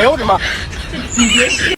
哎呦我的妈！你别信。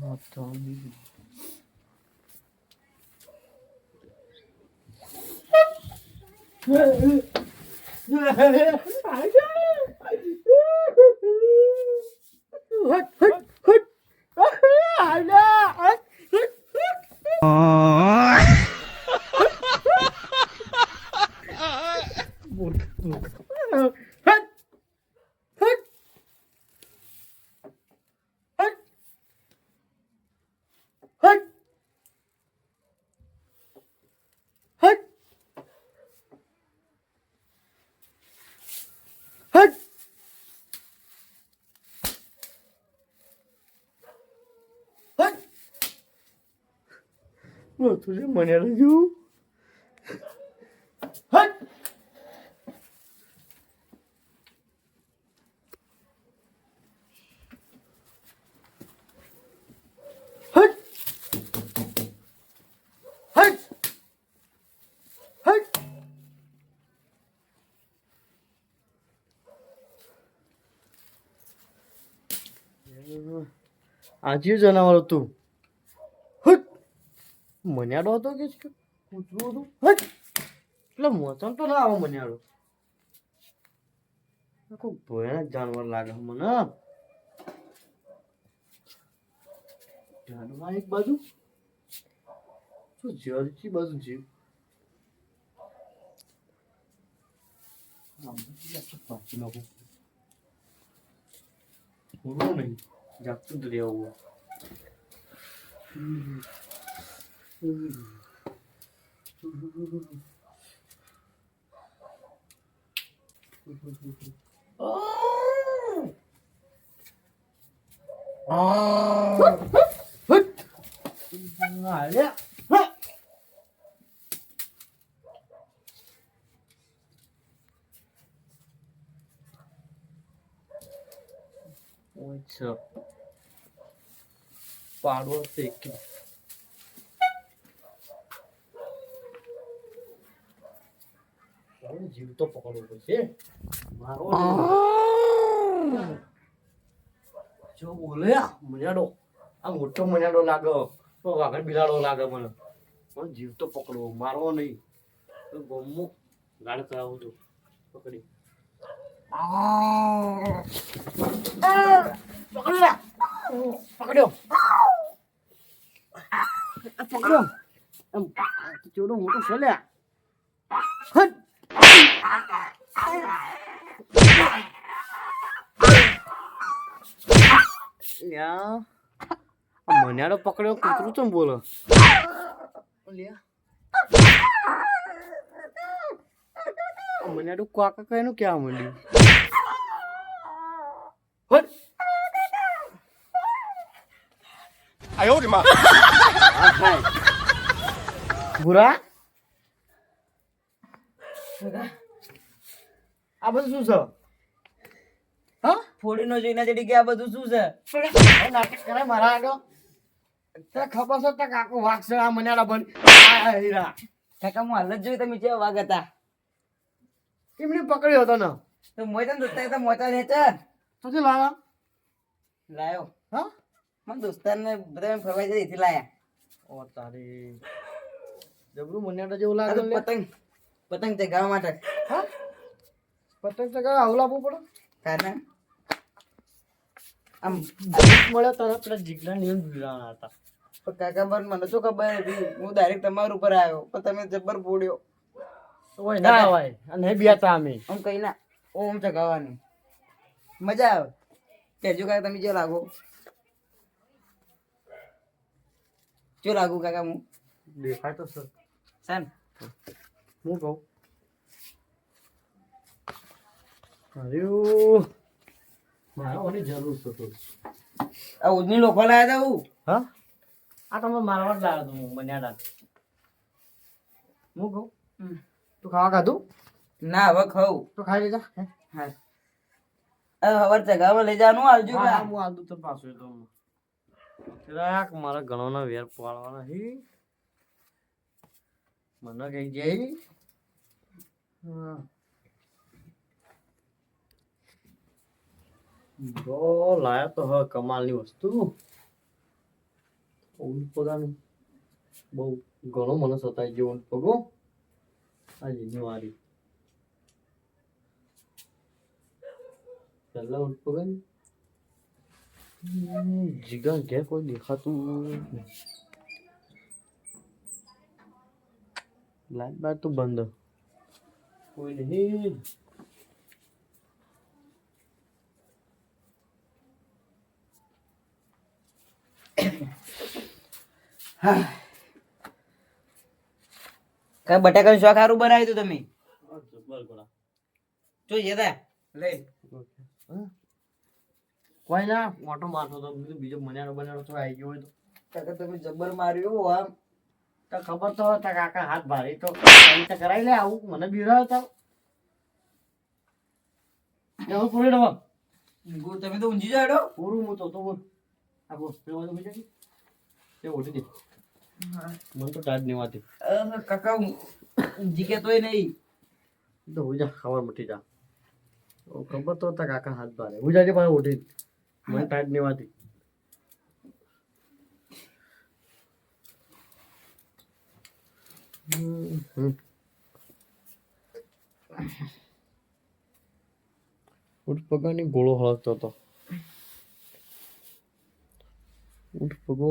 我都。嘿嘿嘿嘿嘿！啥呀？呜呼呼！嘿嘿。નહોતું રે મને રજુ હટ આજીવ જનાવર હતું મન્યાડો હતો કે શું? કૂતરું હતું હટ એટલે મોચન તો ના આવો મન્યાડો આ કોઈ ભયાનક જાનવર લાગે છે મને જાનવર એક બાજુ શું જરચી બાજુ જીવ આમ બધી આખી પાછી નાખું થોડું નહીં જાગતું જ રહેવું Oh. Oh. What's up? Follow up, તો પકડવો પડશે મારો જો બોલે મજાડો આ મોટો મજાડો લાગો તો વાઘણ બિલાડો લાગે મને પણ જીવ તો પકડવો મારવો નહીં તો ગમો ગાળ કરાવું છું પકડી પકડ્યો પકડ્યો એમ ચોડો મોટો છે લ્યા Não. Mano, era pra criar o controle do tambula. Olha. A mulher do quaca caindo que é, mano. Aí, આ બધું શું છે? હા? ફોડીનો જોઈને જડી કે આ બધું શું છે? નાટક કરે મારા આગળ. તે ખબર છે તે કાકો વાઘ છે આ બન આ હીરા. કાકા હું હાલ જ જોયું તમે કેવા વાગ હતા? કેમની પકડ્યો હતો ને? તો મોચા દોસ્તા તો મોચા ને છે તો જે લાવા લાયો. હા? મને દોસ્તાર ને બધા ફરવા જઈ એથી લાયા. ઓ તારી. જબરું મન્યાડા જેવું લાગે પતંગ પતંગ પતંગ ચગાવવા માટે. હા? પતંગ ચગાવવા આવું લાવવું પડે? કારણ આમ જીત મળે તરત પેલા જીગલા નિયમ ભીડાણા હતા. પણ કાકા પર મને શું ખબર હતી? હું ડાયરેક્ટ તમારા ઉપર આવ્યો પણ તમે જબર ફોડ્યો. ઓય ના હોય અને બેતા અમે. આમ કઈ ના ઓમ ચગાવવાની. મજા આવે. કેજો કાકા તમે જે લાગો. જો લાગુ કાકા હું. દેખાય તો સર સાન હું કહું? અરે મારે જરૂર છે આ ઉજની લોકો લાયા તા હું? હા? આ તમે મારવા જ લાવ્યો હું બન્યાડા હું કહું? તું ખાવા ખાધું? ના હવે ખાઉં. તો ખાઈ લેજા હા? હવે હવાર લઈ જવાનું આવજો હા, હું આદુ તો પાછું તો જરાક મારા ગણોના વેર પાડવાના છે મને કઈ જાય? હા. તો લાયા તો હવે કમાલની વસ્તુ ઊંટ પગાનું બહુ ઘણો મને સતાઈ જે ઊંટ પગો આ જીનવારી પહેલા ઊંટ પગાની જીગા ઘેર કોઈ દેખાતું. લાઈટ બાર તો બંધ કોઈ નહીં કઈ બટાકાનું શાક સારું બનાવ્યું તું તમે? આ જબ્બર જો જતા લઈ કોઈ ના મોટો મારતો તો. બીજો મન્યાનો બન્યાનો તો આવી ગયો હોય તો. તકે તમે જબ્બર માર્યો આમ. તો ખબર તો હતા કાકા હાથ ભારે. તો તો કરાઈ લે આવું. મને બીરાયો તો એવું પૂરી ડબા તમે તો ઊંઘી જાડો? પૂરું હું તો તો બોલ. મને તો ટાઈટ નહીં વાતી. કાકા ઊંઘી તોય નહીં. તો હું જા ખબર મટી જા ખબર તો તા કાકા હાથ ભારે. હું જાજે પાસે ઓટી મને ટાઈટ નહીં વાતી. પગાની ગોળો હળગતો હતો. ઊંટ પગો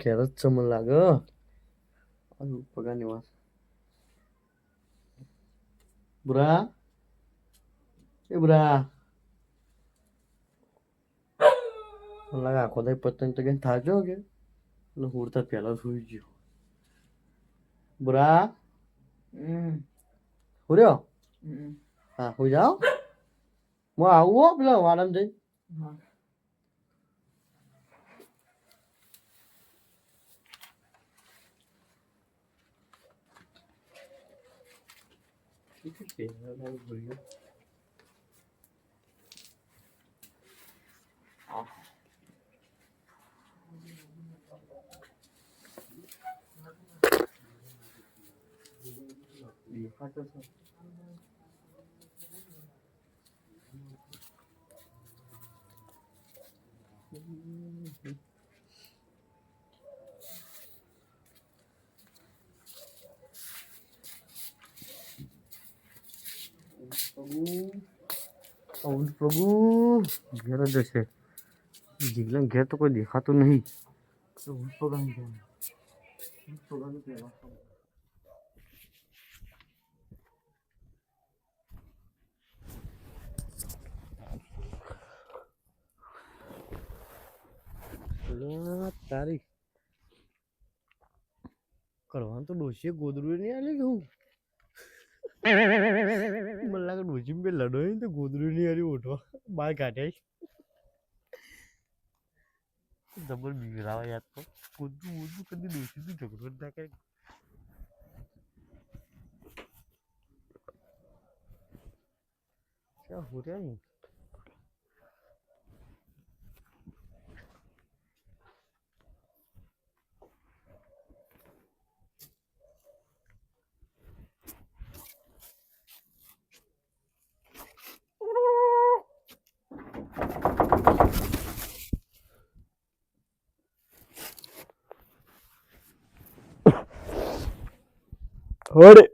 ઘેર જ છે મને લાગે આ ઊંટ પગાની વાત બુરા એ બુરા મને લાગે આખો દાઈ પતંગ તો કઈ થાજો કે એટલે ઉડતા પહેલા સુઈ ગયો બુરા હુર્યો હા હું જાઓ હું આવું પેલા વાળામાં જઈ હા. fica aqui, né? Não brilho. Ó. Faz assim. ઊંટ પ્રભુ. ઘેર જ હશે. જીગલા ઘેર તો કોઈ દેખાતું નહીં. તારી કરવાનું તો ડોશીએ ગોદડું નહીં આલે કે હું? મને લાગે ડોશી બે લડો ને તો ગોદડું નહીં આલી ઉઠવા બહાર કાઢ્યા જબર બીવરાવા યાદ તો ગોદડું ગોદડું કદી ડોશી તું ઝઘડો જ ના કરે ક્યાં હો રહ્યા 好嘞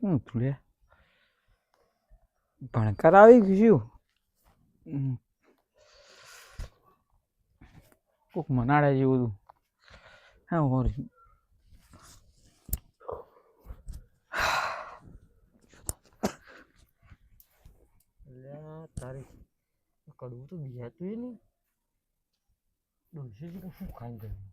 હું થોડે ભણકર આવી ગયું. કોક મનાડે જેવું હતું. હા ઓર તારી કડવું તો બિહાતું નહીં. ડોસી શું ખાઈ ગયું?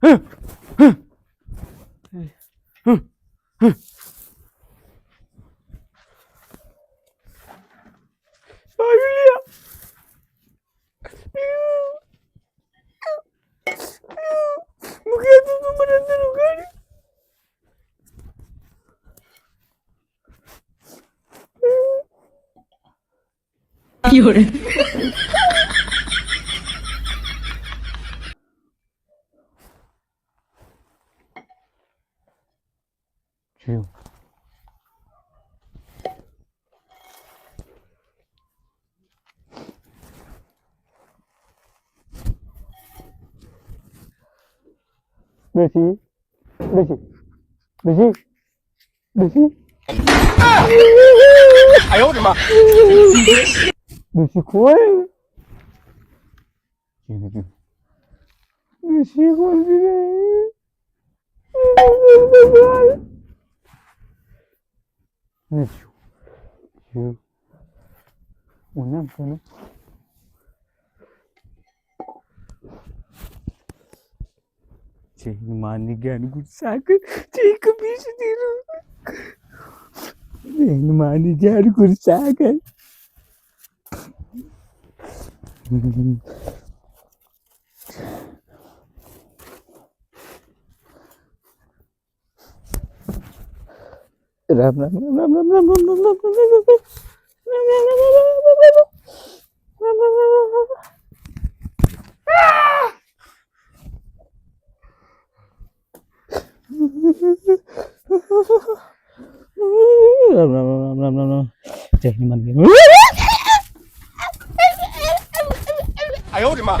Huh? 有人。只有。那行那行那行那行唉呦我的妈！Beşikol. Beşikol bile. Beşikol. Beşikol. O ne yapıyor? Çekil şey, mani gel kursakı. Çekil bir şey değil. Benim mani gel kursakı. Ram ram ram ram ram ram ram ram ram ram ram Ram ram ram ram ram. Cek ini 哎呦我的妈！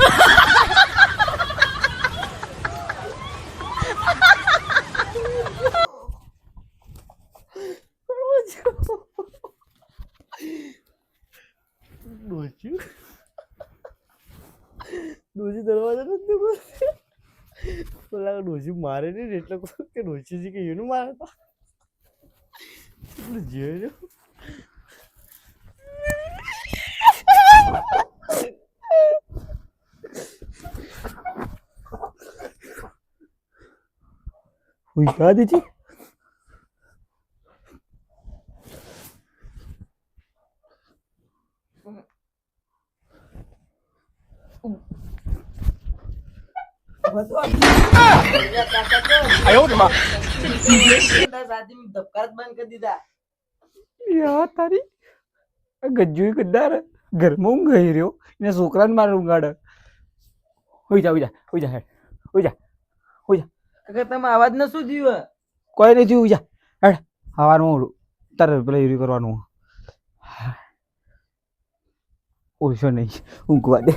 ડોસી ડોસી દરવાજા નથી ખોલતી. પેલા ડોસી મારે નહીં ને એટલે કહું કે ડોસી કે એનું મારે તો પેલું Уйдадите? તારી ગજ્જુ ગદ્દાર ઘરમાં ગઈ રહ્યો. એને છોકરાને મારે ઊંઘાડે. હોઈ જા હોય જા હોય જા હોઈ જા હોઈ જા. તમે અવાજ ન શું થયું કોઈ નહીં થયું, જા. હેડ, હવાનું તારે પેલા યુરી કરવાનું. ઓછો નહીં, ઊંઘવા દે.